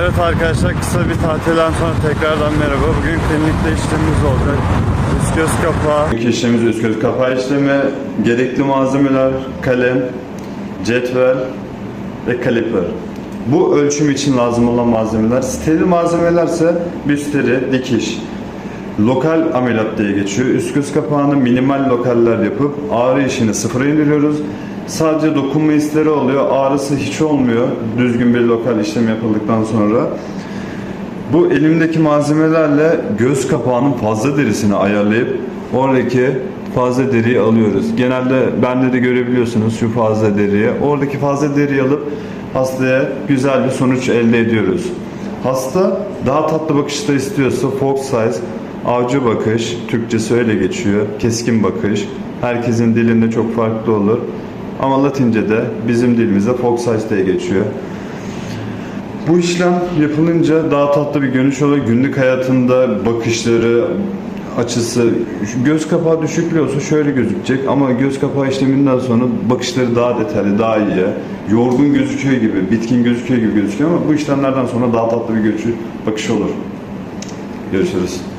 Evet arkadaşlar kısa bir tatilden sonra tekrardan merhaba. Bugün klinikte işlemimiz olacak. Üst göz kapağı. Bugünkü işlemimiz üst kapağı işlemi. Gerekli malzemeler kalem, cetvel ve kaliper. Bu ölçüm için lazım olan malzemeler. Steril malzemelerse büsteri, dikiş. Lokal ameliyat diye geçiyor. Üst göz kapağını minimal lokaller yapıp ağrı işini sıfıra indiriyoruz. Sadece dokunma hisleri oluyor. Ağrısı hiç olmuyor. Düzgün bir lokal işlem yapıldıktan sonra. Bu elimdeki malzemelerle göz kapağının fazla derisini ayarlayıp oradaki fazla deriyi alıyoruz. Genelde bende de görebiliyorsunuz şu fazla deriyi. Oradaki fazla deriyi alıp hastaya güzel bir sonuç elde ediyoruz. Hasta daha tatlı bakışta istiyorsa Fox size, avcı bakış, Türkçesi öyle geçiyor, keskin bakış. Herkesin dilinde çok farklı olur. Ama Latince'de bizim dilimizde Fox diye geçiyor. Bu işlem yapılınca daha tatlı bir görünüş oluyor. Günlük hayatında bakışları, açısı, göz kapağı düşüklü olsa şöyle gözükecek ama göz kapağı işleminden sonra bakışları daha detaylı, daha iyi. Yorgun gözüküyor gibi, bitkin gözüküyor gibi gözüküyor ama bu işlemlerden sonra daha tatlı bir görüşü, bakış olur. Görüşürüz.